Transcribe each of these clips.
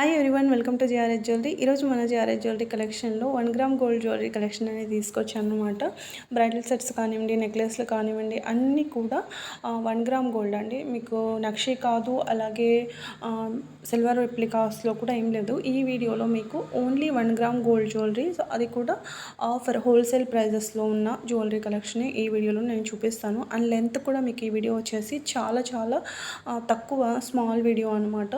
Hi everyone welcome to GRS jewellery ఈరోజు మన GRS jewellery కలెక్షన్లో one gram gold jewellery collection అనేది తీసుకొచ్చాను అనమాట బ్రైడల్ సెట్స్ కానివ్వండి నెక్లెస్లు కానివ్వండి అన్నీ కూడా వన్ గ్రామ్ గోల్డ్ అండి. మీకు నక్షి కాదు అలాగే సిల్వర్ రిప్లికాస్లో కూడా ఏం లేదు. ఈ వీడియోలో మీకు only one gram gold jewellery so అది కూడా ఆఫర్ హోల్సేల్ ప్రైజెస్లో ఉన్న జ్యువెలరీ కలెక్షన్ ఈ వీడియోలో నేను చూపిస్తాను. అండ్ లెంత్ కూడా మీకు ఈ వీడియో వచ్చేసి చాలా చాలా తక్కువ స్మాల్ వీడియో అనమాట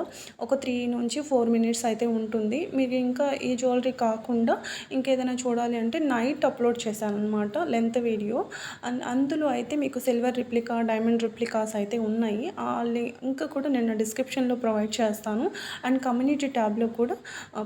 ఒక త్రీ నుంచి ఫోర్ మినిట్స్ అయితే ఉంటుంది. మీకు ఇంకా ఈ జ్యువెలరీ కాకుండా ఇంకేదైనా చూడాలి అంటే నైట్ అప్లోడ్ చేశాను అనమాట లెంత్ వీడియో. అండ్ అందులో అయితే మీకు సిల్వర్ రిప్లికా డైమండ్ రిప్లికాస్ అయితే ఉన్నాయి. ఇంకా కూడా నేను డిస్క్రిప్షన్లో ప్రొవైడ్ చేస్తాను. అండ్ కమ్యూనిటీ ట్యాబ్లో కూడా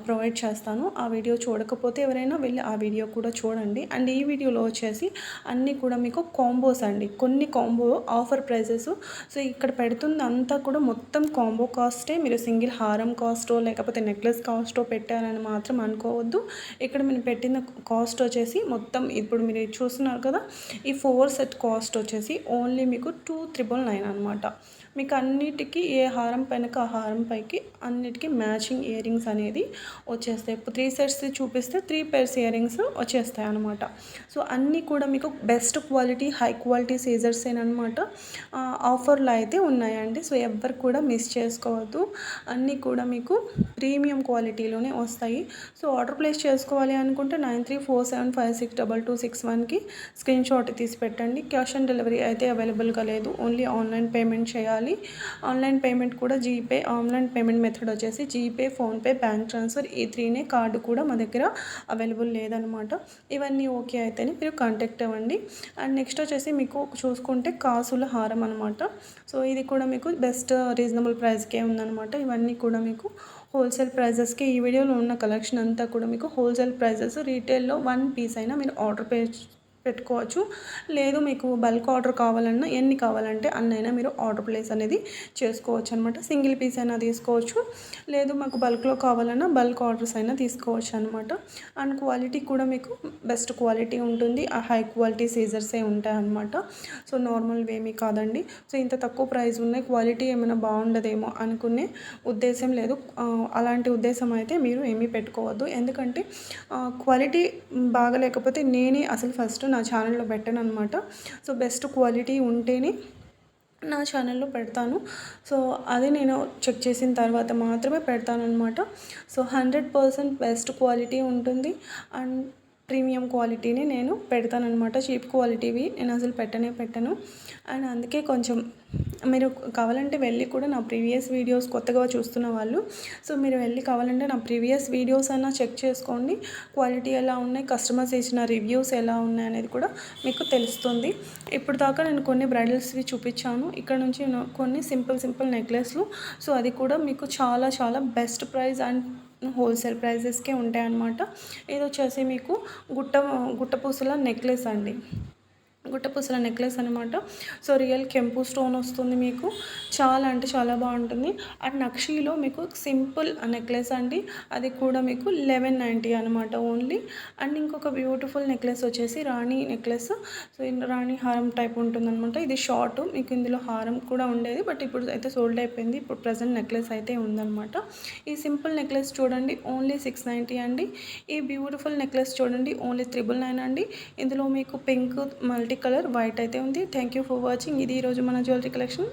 ప్రొవైడ్ చేస్తాను. ఆ వీడియో చూడకపోతే ఎవరైనా వెళ్ళి ఆ వీడియో కూడా చూడండి. అండ్ ఈ వీడియోలో వచ్చేసి అన్నీ కూడా మీకు కాంబోస్ అండి. కొన్ని కాంబో ఆఫర్ ప్రైజెస్. సో ఇక్కడ పెడుతుంది అంతా కూడా మొత్తం కాంబో కాస్టే మీరు సింగిల్ హారం కాస్టో లేకపోతే నెక్లెస్ కాస్ట్ పెట్టారని మాత్రం అనుకోవద్దు. ఇక్కడ మీరు పెట్టిన కాస్ట్ వచ్చేసి మొత్తం ఇప్పుడు మీరు చూస్తున్నారు కదా ఈ ఫోర్ సెట్ కాస్ట్ వచ్చేసి ఓన్లీ మీకు టూ త్రిబుల్ నైన్ అనమాట మీకు అన్నిటికీ ఏ హారం పైనకి ఆ హారం పైకి అన్నిటికీ మ్యాచింగ్ ఇయర్ రింగ్స్ అనేది వచ్చేస్తాయి. ఇప్పుడు త్రీ సెట్స్ చూపిస్తే త్రీ పేర్స్ ఇయర్ రింగ్స్ వచ్చేస్తాయి అనమాట సో అన్నీ కూడా మీకు బెస్ట్ క్వాలిటీ హై క్వాలిటీ సీజర్స్ అనమాట ఆఫర్లో అయితే ఉన్నాయండి. సో ఎవ్వరు కూడా మిస్ చేసుకోవద్దు. అన్నీ కూడా మీకు ప్రీమియం క్వాలిటీలోనే వస్తాయి. సో ఆర్డర్ ప్లేస్ చేసుకోవాలి అనుకుంటే nine three four seven five six double two six వన్కి స్క్రీన్ షాట్ తీసి పెట్టండి. క్యాష్ ఆన్ డెలివరీ అయితే అవైలబుల్గా లేదు. ఓన్లీ ఆన్లైన్ పేమెంట్ చేయాలి. ఆన్లైన్ పేమెంట్ కూడా జీపే ఆన్లైన్ పేమెంట్ మెథడ్ వచ్చేసి జీపే ఫోన్పే బ్యాంక్ ట్రాన్స్ఫర్ ఈ త్రీనే కార్డు కూడా మా దగ్గర అవైలబుల్ లేదనమాట. ఇవన్నీ ఓకే అయితేనే మీరు కాంటాక్ట్ అవ్వండి. అండ్ నెక్స్ట్ వచ్చేసి మీకు చూసుకుంటే కాసుల హారం అనమాట. సో ఇది కూడా మీకు బెస్ట్ రీజనబుల్ ప్రైస్కే ఉందన్నమాట ఇవన్నీ కూడా మీకు హోల్సేల్ ప్రైజెస్కి ఈ వీడియోలో ఉన్న కలెక్షన్ అంతా కూడా మీకు హోల్సేల్ ప్రైజెస్ రీటైల్లో వన్ పీస్ అయినా మీరు ఆర్డర్ పే పెట్టుకోవచ్చు. లేదు మీకు బల్క్ ఆర్డర్ కావాలన్నా ఎన్ని కావాలంటే అన్నైనా మీరు ఆర్డర్ ప్లేస్ అనేది చేసుకోవచ్చు అనమాట సింగిల్ పీస్ అయినా తీసుకోవచ్చు. లేదు మాకు బల్క్లో కావాలన్నా బల్క్ ఆర్డర్స్ అయినా తీసుకోవచ్చు అనమాట అండ్ క్వాలిటీ కూడా మీకు బెస్ట్ క్వాలిటీ ఉంటుంది. ఆ హై క్వాలిటీ సీజర్సే ఉంటాయి అనమాట సో నార్మల్ ఏమీ కాదండి. సో ఇంత తక్కువ ప్రైస్ ఉన్నాయి. క్వాలిటీ ఏమైనా బాగుండదేమో అనుకునే ఉద్దేశం లేదు. అలాంటి ఉద్దేశం అయితే మీరు ఏమీ పెట్టుకోవద్దు. ఎందుకంటే క్వాలిటీ బాగలేకపోతే నేనే అసలు ఫస్ట్ నా ఛానల్లో పెట్టాను అనమాట సో బెస్ట్ క్వాలిటీ ఉంటేనే నా ఛానల్లో పెడతాను. సో అది నేను చెక్ చేసిన తర్వాత మాత్రమే పెడతాను అనమాట so hundred percent best quality ఉంటుంది. అండ్ ప్రీమియం క్వాలిటీని నేను పెడతానమాట చీప్ క్వాలిటీవి నేను అసలు పెట్టనే పెట్టను. అండ్ అందుకే కొంచెం మీరు కావాలంటే వెళ్ళి కూడా నా ప్రీవియస్ వీడియోస్ కొత్తగా చూస్తున్న వాళ్ళు సో మీరు వెళ్ళి కావాలంటే నా ప్రీవియస్ వీడియోస్ అన్నా చెక్ చేసుకోండి. క్వాలిటీ ఎలా ఉన్నాయి కస్టమర్స్ ఇచ్చిన రివ్యూస్ ఎలా ఉన్నాయి అనేది కూడా మీకు తెలుస్తుంది. ఇప్పుడు దాకా నేను కొన్ని బ్రైడల్స్వి చూపించాను. ఇక్కడ నుంచి కొన్ని సింపుల్ సింపుల్ నెక్లెస్లు. సో అది కూడా మీకు చాలా చాలా బెస్ట్ ప్రైస్ అండ్ హోల్సేల్ ప్రైజెస్కే ఉంటాయన్నమాట. ఇది వచ్చేసి మీకు గుట్ట గుట్టపూసల నెక్లెస్ అండి. గుట్టపూసల నెక్లెస్ అనమాట సో రియల్ కెంపు స్టోన్ వస్తుంది మీకు. చాలా అంటే చాలా బాగుంటుంది. అండ్ నక్షీలో మీకు సింపుల్ నెక్లెస్ అండి. అది కూడా మీకు లెవెన్ నైంటీ అనమాట ఓన్లీ. అండ్ ఇంకొక బ్యూటిఫుల్ నెక్లెస్ వచ్చేసి రాణి నెక్లెస్. సో రాణి హారం టైప్ ఉంటుందన్నమాట. ఇది షార్ట్ మీకు ఇందులో హారం కూడా ఉండేది. బట్ ఇప్పుడు అయితే సోల్డ్ అయిపోయింది. ఇప్పుడు ప్రజెంట్ నెక్లెస్ అయితే ఉందన్నమాట. ఈ సింపుల్ నెక్లెస్ చూడండి. ఓన్లీ సిక్స్ నైంటీ అండి. ఈ బ్యూటిఫుల్ నెక్లెస్ చూడండి. ఓన్లీ త్రిబుల్ నైన్ అండి. ఇందులో మీకు పింక్ మల్టీ కలర్ వైట్ అయితే ఉంది. థ్యాంక్ యూ ఫర్ వాచింగ్ ఇది ఈరోజు మన జ్యువెలరీ కలెక్షన్